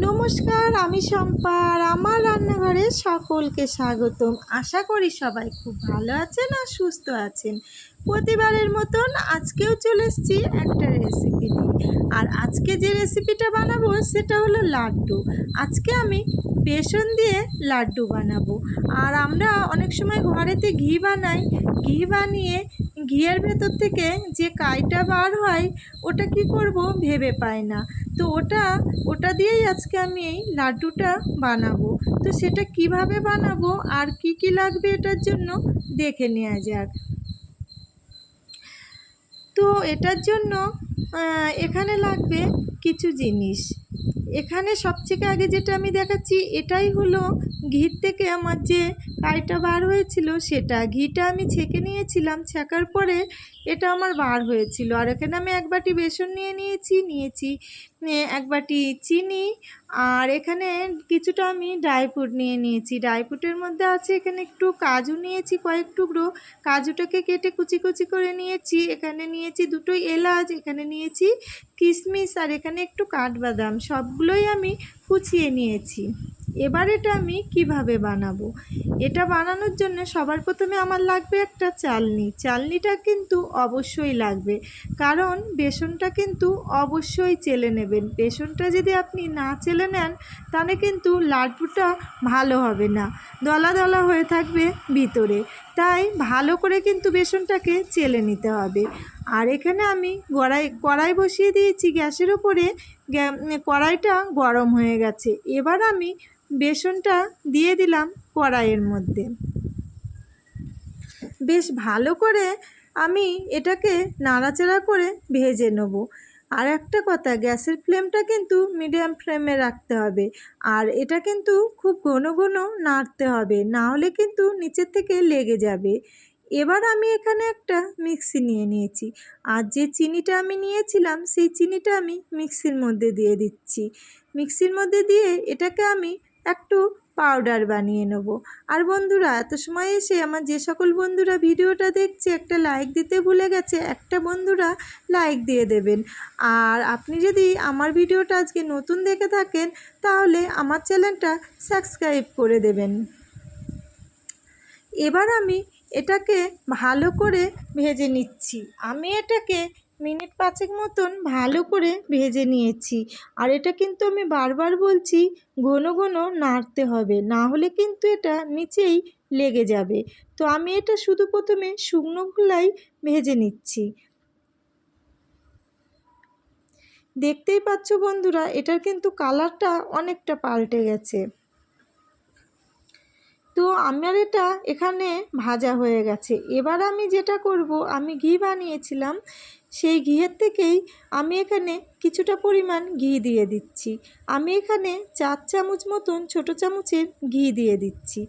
নমস্কার, আমি শম্পা আর আমার রান্নাঘরে সকলকে স্বাগতম। আশা করি সবাই খুব ভালো আছেন আর সুস্থ আছেন। প্রতিবারের মতন আজকেও চলে এসেছি একটা রেসিপি নিয়ে। আর আজকে যে রেসিপিটা বানাবো সেটা হলো লাড্ডু। আজকে আমি বেসন দিয়ে লাড্ডু বানাবো। আর আমরা অনেক সময় ঘরেতে ঘি বানাই। ঘি বানিয়ে ঘিয়ের ভেতর থেকে যে কাইটা বার হয়, ওটা কি করব ভেবে পাই না। তো ওটা ওটা দিয়েই আজকে আমি এই লাড্ডুটা বানাবো। তো সেটা কীভাবে বানাবো আর কি কি লাগবে এটার জন্য দেখে নেওয়া যাক। তো এটার জন্য এখানে লাগবে কিছু জিনিস। এখানে সবথেকে আগে যেটা আমি দেখাচ্ছি, এটাই হলো ঘির থেকে আমার যে কাইটা বার হয়েছিল, সেটা ঘিটা আমি ছেঁকে নিয়েছিলাম। ছেঁকার পরে এটা আমার বার হয়েছিল। আর এখানে আমি এক বাটি বেসন নিয়ে নিয়েছি নিয়েছি নিয়ে এক বাটি চিনি। আর এখানে কিছুটা আমি ড্রাই ফ্রুট নিয়ে নিয়েছি। ড্রাই ফ্রুটের মধ্যে আছে এখানে একটু কাজু নিয়েছি, কয়েক টুকরো। কাজুটাকে কেটে কুচি কুচি করে নিয়েছি। এখানে নিয়েছি দুটো এলাচ, এখানে নিয়েছি কিশমিশ, আর এখানে একটু কাঠবাদাম। সবগুলোই আমি কুচিয়ে নিয়েছি। এবার এটা আমি কীভাবে বানাবো? এটা বানানোর জন্য সবার প্রথমে আমার লাগবে একটা চালনি। চালনিটা কিন্তু অবশ্যই লাগবে। কারণ বেসনটা কিন্তু অবশ্যই চেলে নেবেন। বেসনটা যদি আপনি না চেলে নেন, তাহলে কিন্তু লাড্ডুটা ভালো হবে না। দলা দলা হয়ে থাকবে ভিতরে। তাই ভালো করে কিন্তু বেসনটাকে চেলে নিতে হবে। আর এখানে আমি কড়াই কড়াই বসিয়ে দিয়েছি গ্যাসের উপরে কড়াইটা গরম হয়ে গেছে। এবার আমি বেসনটা দিয়ে দিলাম কড়াইয়ের মধ্যে। বেশ ভালো করে আমি এটাকে নাড়াচাড়া করে ভেজে নেব। আর একটা কথা, গ্যাসের ফ্লেমটা কিন্তু মিডিয়াম ফ্লেমে রাখতে হবে। আর এটা কিন্তু খুব ঘন ঘন নাড়তে হবে, না হলে কিন্তু নিচের থেকে লেগে যাবে। এবার আমি এখানে একটা মিক্সি নিয়ে নিয়েছি। আর যে চিনিটা আমি নিয়েছিলাম, সেই চিনিটা আমি মিক্সির মধ্যে দিয়ে দিচ্ছি। মিক্সির মধ্যে দিয়ে এটাকে আমি একটু পাউডার বানিয়ে নেব। আর বন্ধুরা, এত সময় এসে আমার যে সকল বন্ধুরা ভিডিওটা দেখছে, একটা লাইক দিতে ভুলে গেছে, একটা বন্ধুরা লাইক দিয়ে দেবেন। আর আপনি যদি আমার ভিডিওটা আজকে নতুন দেখে থাকেন, তাহলে আমার চ্যানেলটা সাবস্ক্রাইব করে দেবেন। এবার আমি এটাকে ভালো করে ভেজে নিচ্ছি। আমি এটাকে মিনিট পাঁচেক মতন ভালো করে ভেজে নিয়েছি। আর এটা কিন্তু আমি বারবার বলছি, ঘন ঘন নাড়তে হবে, না হলে কিন্তু এটা নিচেই লেগে যাবে। তো আমি এটা শুধু প্রথমে শুকনো গুলাই ভেজে নিচ্ছি। দেখতেই পাচ্ছ বন্ধুরা, এটার কিন্তু কালারটা অনেকটা পাল্টে গেছে। তো আমার এটা এখানে ভাজা হয়ে গেছে। এবার আমি যেটা করব, আমি ঘি বানিয়েছিলাম। সেই ঘিয়ের থেকেই আমি এখানে কিছুটা পরিমাণ ঘি দিয়ে দিচ্ছি। আমি এখানে চার চামচ মতন ছোটো চামচের ঘি দিয়ে দিচ্ছি।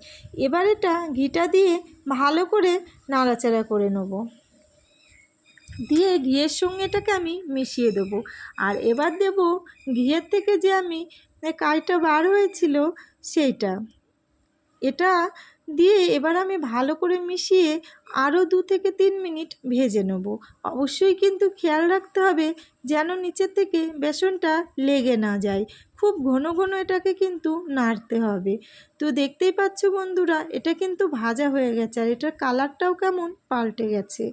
এবার এটা ঘিটা দিয়ে ভালো করে নাড়াচাড়া করে নেব। দিয়ে ঘিয়ের সঙ্গে এটাকে আমি মিশিয়ে দেবো। আর এবার দেব ঘিয়ের থেকে যে আমি কাইটা বার হয়েছিল সেইটা। এটা দিয়ে এবার আমি ভালো করে মিশিয়ে আরও দু থেকে তিন মিনিট ভেজে নেব। অবশ্যই কিন্তু খেয়াল রাখতে হবে যেন নিচের থেকে বেসনটা লেগে না যায়। খুব ঘন ঘন এটাকে কিন্তু নাড়তে হবে। তো দেখতেই পাচ্ছ বন্ধুরা, এটা কিন্তু ভাজা হয়ে গেছে আর এটার কালারটাও কেমন পাল্টে গেছে।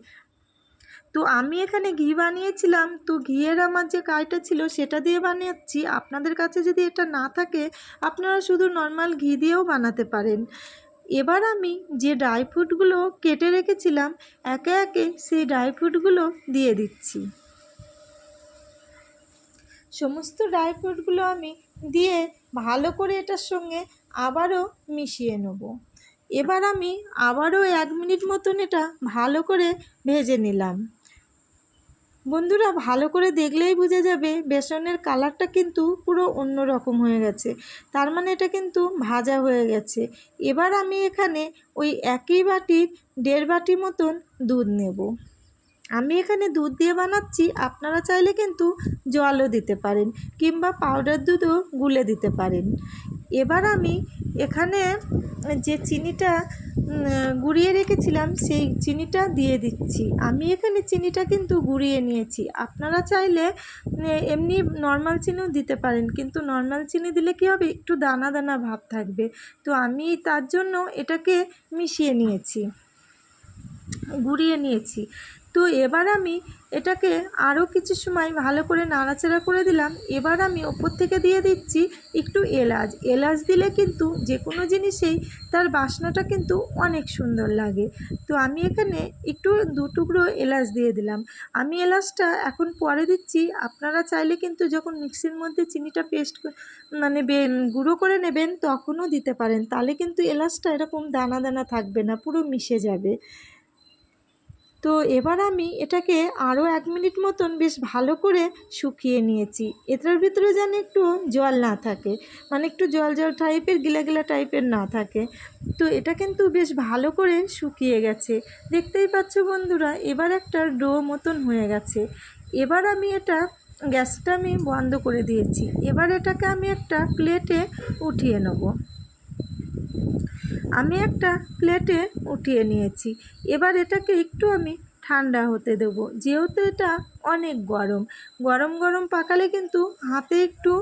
তো আমি এখানে ঘি বানিয়েছিলাম। তো ঘিয়ের আমার যে কাইটা ছিল সেটা দিয়ে বানিয়েছি। আপনাদের কাছে যদি এটা না থাকে, আপনারা শুধু নর্মাল ঘি দিয়েও বানাতে পারেন। এবার আমি যে ড্রাই ফ্রুটগুলো কেটে রেখেছিলাম, একে একে সেই ড্রাই ফ্রুটগুলো দিয়ে দিচ্ছি। সমস্ত ড্রাই ফ্রুটগুলো আমি দিয়ে ভালো করে এটার সঙ্গে আবারও মিশিয়ে নেব। এবার আমি আবারও এক মিনিট মতন এটা ভালো করে ভেজে নিলাম। বন্ধুরা, ভালো করে দেখলেই বোঝা যাবে বেসনের কালারটা কিন্তু পুরো অন্য রকম হয়ে গেছে। তার মানে এটা কিন্তু ভাজা হয়ে গেছে। এবার আমি এখানে ওই একই বাটির দেড় বাটি মতন দুধ নেব। আমি এখানে দুধ দিয়ে বানাচ্ছি, আপনারা চাইলে কিন্তু জলও দিতে পারেন কিংবা পাউডার দুধও গুলে দিতে পারেন। এবার আমি এখানে যে চিনিটা গুঁড়িয়ে রেখেছিলাম, সেই চিনিটা দিয়ে দিচ্ছি। আমি এখানে চিনিটা কিন্তু গুঁড়িয়ে নিয়েছি। আপনারা চাইলে এমনি নর্মাল চিনিও দিতে পারেন, কিন্তু নর্মাল চিনি দিলে কী হবে? একটু দানা দানা ভাব থাকবে। তো আমি তার জন্য এটাকে মিশিয়ে নিয়েছি, গুঁড়িয়ে নিয়েছি। তো এবার আমি এটাকে আরও কিছু সময় ভালো করে নাড়াচাড়া করে দিলাম। এবার আমি ওপর থেকে দিয়ে দিচ্ছি একটু এলাচ। এলাচ দিলে কিন্তু যে কোনো জিনিসেই তার বাসনাটা কিন্তু অনেক সুন্দর লাগে। তো আমি এখানে একটু দু টুকরো এলাচ দিয়ে দিলাম। আমি এলাচটা এখন পরে দিচ্ছি। আপনারা চাইলে কিন্তু যখন মিক্সির মধ্যে চিনিটা পেস্ট মানে গুঁড়ো করে নেবেন তখনও দিতে পারেন। তাহলে কিন্তু এলাচটা এরকম দানা দানা থাকবে না, পুরো মিশে যাবে। তো এবার আমি এটাকে আরও এক মিনিট মতন বেশ ভালো করে শুকিয়ে নিয়েছি। এটার ভিতরে যেন একটু জল না থাকে মানে একটু জল জল টাইপের গিলা গিলা টাইপের না থাকে। তো এটা কিন্তু বেশ ভালো করে শুকিয়ে গেছে। দেখতেই পাচ্ছ বন্ধুরা, এবার একটা ডো মতন হয়ে গেছে। এবার আমি এটা গ্যাসটা আমি বন্ধ করে দিয়েছি। এবার এটাকে আমি একটা প্লেটে উঠিয়ে নেব। আমি একটা প্লেটে উঠিয়ে নিয়েছি। এবার এটাকে একটু আমি ঠান্ডা হতে দেবো। যেহেতু এটা অনেক গরম। গরম গরম পাকালে কিন্তু হাতে একটু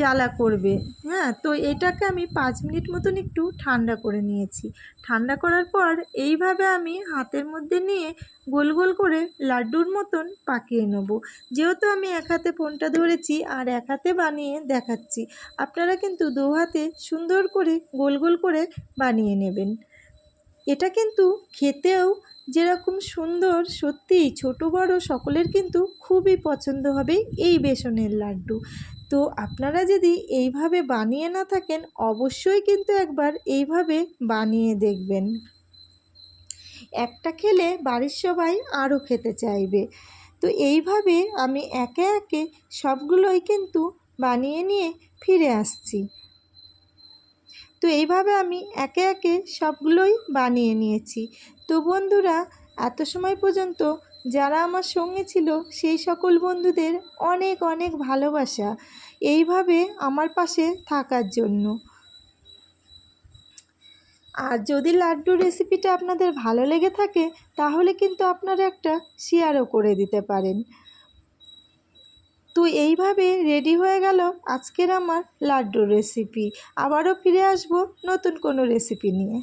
জ্বালা করবে। হ্যাঁ তো এটাকে আমি পাঁচ মিনিট মতন একটু ঠান্ডা করে নিয়েছি। ঠান্ডা করার পর এইভাবে আমি হাতের মধ্যে নিয়ে গোল গোল করে লাড্ডুর মতন পাকিয়ে নেব। যেহেতু আমি এক হাতে ফোনটা ধরেছি আর এক হাতে বানিয়ে দেখাচ্ছি, আপনারা কিন্তু দু হাতে সুন্দর করে গোল গোল করে বানিয়ে নেবেন। এটা কিন্তু খেতেও যেরকম সুন্দর, সত্যিই ছোট, বড় সকলের কিন্তু খুবই পছন্দ হবে এই বেসনের লাড্ডু। তো আপনারা যদি এইভাবে বানিয়ে না থাকেন, অবশ্যই কিন্তু একবার এইভাবে বানিয়ে দেখবেন। একটা খেলে বাড়ির সবাই আরও খেতে চাইবে। তো এইভাবে আমি একে একে সবগুলোই কিন্তু বানিয়ে নিয়ে ফিরে আসছি। তো এইভাবে আমি একে একে সবগুলোই বানিয়ে নিয়েছি। তো বন্ধুরা, এত সময় পর্যন্ত যারা আমার সঙ্গে ছিল, সেই সকল বন্ধুদের অনেক অনেক ভালোবাসা। এইভাবে আমার পাশে থাকার জন্য। আর যদি লাড্ডু রেসিপিটা আপনাদের ভালো লেগে থাকে, তাহলে কিন্তু আপনারা একটা শেয়ারও করে দিতে পারেন। তো এইভাবে রেডি হয়ে গেল? আজকের আমার লাড্ডুর রেসিপি আবারও ফিরে আসব নতুন কোনো রেসিপি নিয়ে।